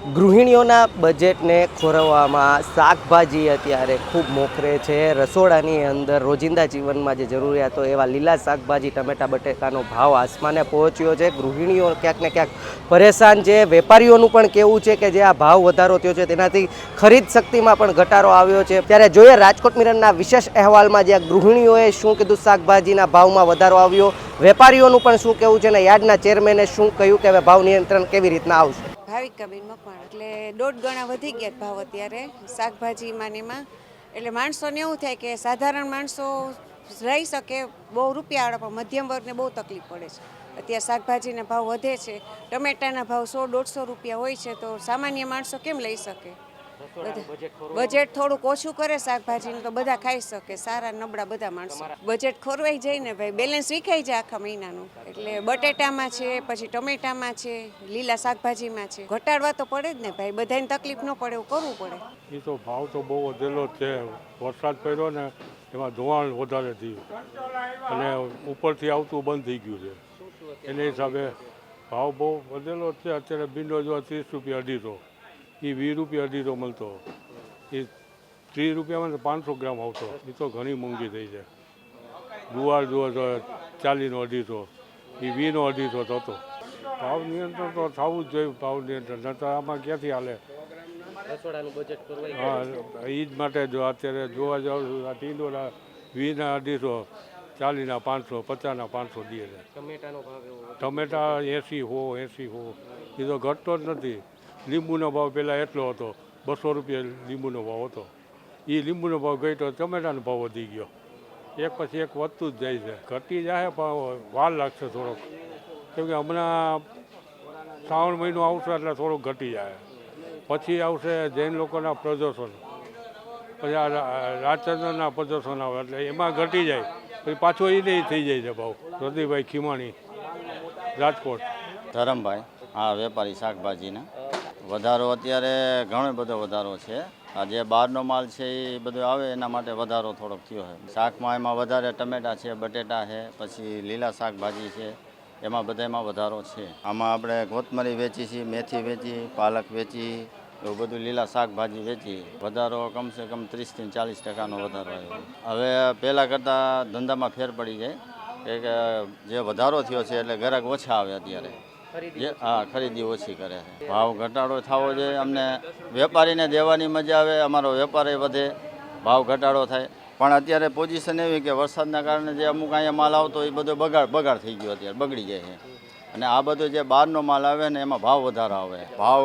ગૃહિણીઓના બજેટને ખોરવવામાં શાકભાજી અત્યારે ખૂબ મોખરે છે. રસોડાની અંદર રોજિંદા જીવનમાં જે જરૂરિયાતો એવા લીલા શાકભાજી, ટમેટા, બટેકાનો ભાવ આસમાને પહોંચ્યો છે. ગૃહિણીઓ ક્યાંક ને ક્યાંક પરેશાન છે. વેપારીઓનું પણ કેવું છે કે જે આ ભાવ વધારો થયો છે તેનાથી ખરીદ શક્તિમાં પણ ઘટાડો આવ્યો છે. ત્યારે જોઈએ રાજકોટ મિરણના વિશેષ અહેવાલમાં જ્યાં ગૃહિણીઓએ શું કીધું શાકભાજીના ભાવમાં વધારો આવ્યો, વેપારીઓનું પણ શું કહેવું છે અને યાર્ડના ચેરમેને શું કહ્યું કે હવે ભાવ નિયંત્રણ કેવી રીતના આવશે? ભાવિકાબેન મકવાણ એટલે દોઢ ગણા વધી ગયા ભાવ અત્યારે શાકભાજીમાં ને એમાં. એટલે માણસોને એવું થાય કે સાધારણ માણસો રહી શકે બહુ રૂપિયાવાળા, પણ મધ્યમ વર્ગને બહુ તકલીફ પડે છે. અત્યારે શાકભાજીના ભાવ વધે છે. ટમેટાના ભાવ સો દોઢસો રૂપિયા હોય છે. તો સામાન્ય માણસો કેમ લઈ શકે? બજેટ થોડુંક ઓછું કરે શાકભાજીનું તો બધા ખાઈ શકે. સારા નબળા બધા માણસો. બજેટ ખોરવાઈ જાય ને ભાઈ બેલેન્સ વિખાઈ જાય આખા મહિનાનું. એટલે બટેટામાં છે પછી ટમેટામાં છે લીલા શાકભાજીમાં છે. ઘટાડવા તો પડે જ ને ભાઈ બધાને તકલીફ ન પડે એવું કરવું પડે. એ તો ભાવ તો બહુ વધેલો જ છે. વરસાદ પડ્યો ને એમાં ધોવાણ વધારે થયું. અને ઉપરથી આવતું બંધ થઈ ગયું છે. એને હિસાબે ભાવ બહુ વધેલો જ છે. અત્યારે ભીંડો જો ત્રીસ રૂપિયા અઢીસો. એ વીસ રૂપિયા અઢીસો મળતો. એ ત્રીસ રૂપિયામાં પાંચસો ગ્રામ આવતો. એ તો ઘણી મોંઘી થઈ છે ગુવાર જુઓ તો ચાલીનો અઢીસો. એ વીનો અઢીસો થતો. ભાવ નિયંત્રણ તો થવું જ જોઈએ ભાવ નિયંત્રણ. નહીંતર આમાં ક્યાંથી હાલે? હા એ જ માટે જો અત્યારે જોવા જાવ છું આ ટીંડોના વીસના અઢીસો ચાલીસના પાંચસો પચાસના પાંચસો દે છે. ટમેટા એસી હો એસી હો. એ તો ઘટતો જ નથી. લીંબુનો ભાવ પહેલાં એટલો હતો, બસો રૂપિયા લીંબુનો ભાવ હતો. એ લીંબુનો ભાવ તો ટમેટાનો ભાવ વધી ગયો. એક પછી એક વધતું જ જાય છે. ઘટી જાય પણ વાર લાગશે થોડોક. કેમ કે હમણાં શ્રાવણ મહિનો આવશે એટલે થોડુંક ઘટી જાય પછી આવશે જૈન લોકોના પ્રદર્શન. પછી આ રાજચંદ્રના પ્રદર્શન આવે એટલે એમાં ઘટી જાય. પછી પાછો એ નહીં થઈ જાય છે ભાવ. પ્રદીપભાઈ ખીમાણી, રાજકોટ. ધરમભાઈ, હા, વેપારી શાકભાજીના. વધારો અત્યારે ઘણો બધો વધારો છે. આ જે બહારનો માલ છે એ બધો આવે એના માટે વધારો થોડોક થયો છે. શાકમાં એમાં વધારે ટમેટા છે, બટેટા છે, પછી લીલા શાકભાજી છે. એમાં બધામાં વધારો છે. આમાં આપણે કોથમરી વેચી છીએ, મેથી વેચી, પાલક વેચી, એવું બધું લીલા શાકભાજી વેચી. વધારો કમસે કમ ત્રીસથી ચાલીસ ટકાનો વધારો આવ્યો હવે પહેલાં કરતાં ધંધામાં ફેર પડી જાય. કે જે વધારો થયો છે એટલે ગ્રાહક ઓછા આવે અત્યારે. જે હા ખરીદી ઓછી કરે છે. ભાવ ઘટાડો થવો જોઈએ અમને વેપારીને દેવાની મજા આવે અમારો વેપાર વધે ભાવ ઘટાડો થાય. પણ અત્યારે પોઝિશન એવી કે વરસાદના કારણે જે અમુક અહીંયા માલ આવતો એ બધો બગાડ બગાડ થઈ ગયો અત્યારે બગડી જાય છે. અને આ બધો જે બહારનો માલ આવે ને એમાં ભાવ વધારો આવે. ભાવ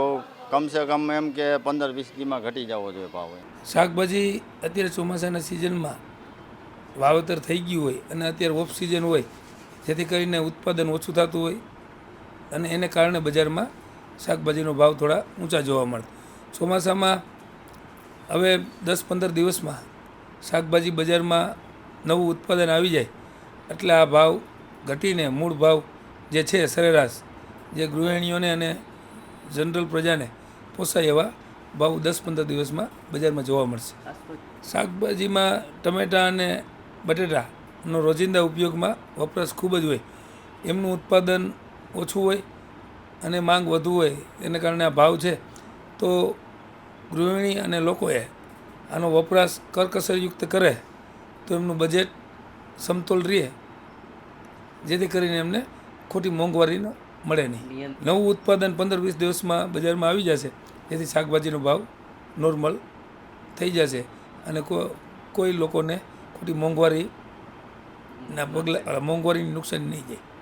કમસે કમ એમ કે પંદર વીસ દીમાં ઘટી જવો જોઈએ ભાવ શાકભાજી અત્યારે ચોમાસાના સિઝનમાં વાવેતર થઈ ગયું હોય અને અત્યારે ઓફ સિઝન હોય જેથી કરીને ઉત્પાદન ઓછું થતું હોય અને એને કારણે બજારમાં શાકભાજીનો ભાવ થોડા ઊંચા જોવા મળે. ચોમાસામાં હવે દસ પંદર દિવસમાં શાકભાજી બજારમાં નવું ઉત્પાદન આવી જાય એટલે આ ભાવ ઘટીને મૂળ ભાવ જે છે સરેરાશ, જે ગૃહિણીઓને અને જનરલ પ્રજાને પોસાય એવા ભાવ દસ પંદર દિવસમાં બજારમાં જોવા મળશે. શાકભાજીમાં ટમેટાં અને બટેટાનો રોજિંદા ઉપયોગમાં વપરાશ ખૂબ જ હોય. એમનું ઉત્પાદન ઓછું હોય અને માંગ વધુ હોય એને કારણે આ ભાવ છે તો ગૃહિણી અને લોકોએ આનો વપરાશ કરકસરયુક્ત કરે તો એમનું બજેટ સમતોલ રહે જેથી કરીને એમને ખોટી મોંઘવારીનો મળે નહીં. નવું ઉત્પાદન પંદર વીસ દિવસમાં બજારમાં આવી જશે જેથી શાકભાજીનો ભાવ નોર્મલ થઈ જશે અને કોઈ લોકોને ખોટી મોંઘવારીના પગલાં મોંઘવારીની નુકસાન નહીં જાય